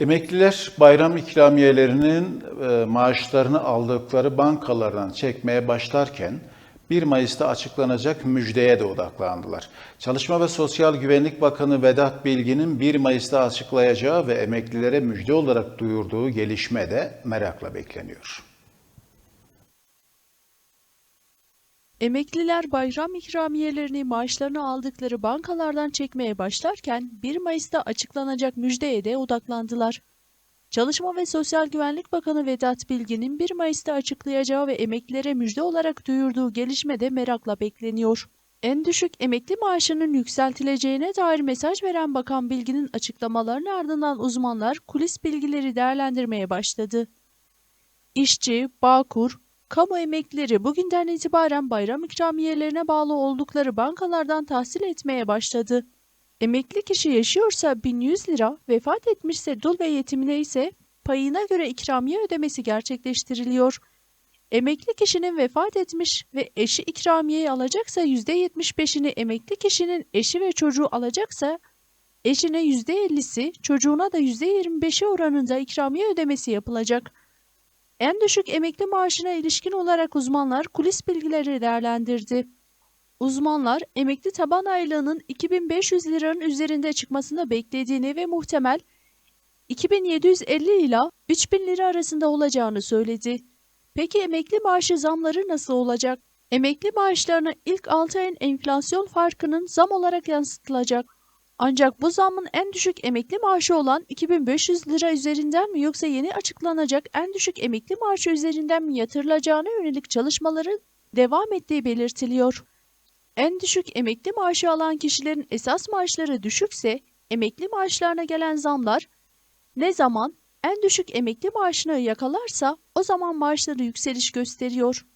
Emekliler bayram ikramiyelerinin e, maaşlarını aldıkları bankalardan çekmeye başlarken 1 Mayıs'ta açıklanacak müjdeye de odaklandılar. Çalışma ve Sosyal Güvenlik Bakanı Vedat Bilgin'in 1 Mayıs'ta açıklayacağı ve emeklilere müjde olarak duyurduğu gelişme de merakla bekleniyor. Emekliler bayram ikramiyelerini maaşlarını aldıkları bankalardan çekmeye başlarken 1 Mayıs'ta açıklanacak müjdeye de odaklandılar. Çalışma ve Sosyal Güvenlik Bakanı Vedat Bilgin'in 1 Mayıs'ta açıklayacağı ve emeklilere müjde olarak duyurduğu gelişme de merakla bekleniyor. En düşük emekli maaşının yükseltileceğine dair mesaj veren Bakan Bilgin'in açıklamalarının ardından uzmanlar kulis bilgileri değerlendirmeye başladı. İşçi, Bağkur, Kamu emeklileri bugünden itibaren bayram ikramiyelerine bağlı oldukları bankalardan tahsil etmeye başladı. Emekli kişi yaşıyorsa 1100 lira, vefat etmişse dul ve yetimine ise payına göre ikramiye ödemesi gerçekleştiriliyor. Emekli kişinin vefat etmiş ve eşi ikramiyeyi alacaksa %75'ini emekli kişinin eşi ve çocuğu alacaksa eşine %50'si, çocuğuna da %25'i oranında ikramiye ödemesi yapılacak. En düşük emekli maaşına ilişkin olarak uzmanlar kulis bilgileri değerlendirdi. Uzmanlar emekli taban aylığının 2500 liranın üzerinde çıkmasını beklediğini ve muhtemel 2750 ila 3000 lira arasında olacağını söyledi. Peki emekli maaşı zamları nasıl olacak? Emekli maaşlarına ilk 6 ayın enflasyon farkının zam olarak yansıtılacak. Ancak bu zammın en düşük emekli maaşı olan 2500 lira üzerinden mi yoksa yeni açıklanacak en düşük emekli maaşı üzerinden mi yatırılacağına yönelik çalışmaları devam ettiği belirtiliyor. En düşük emekli maaşı alan kişilerin esas maaşları düşükse emekli maaşlarına gelen zamlar ne zaman en düşük emekli maaşını yakalarsa o zaman maaşları yükseliş gösteriyor.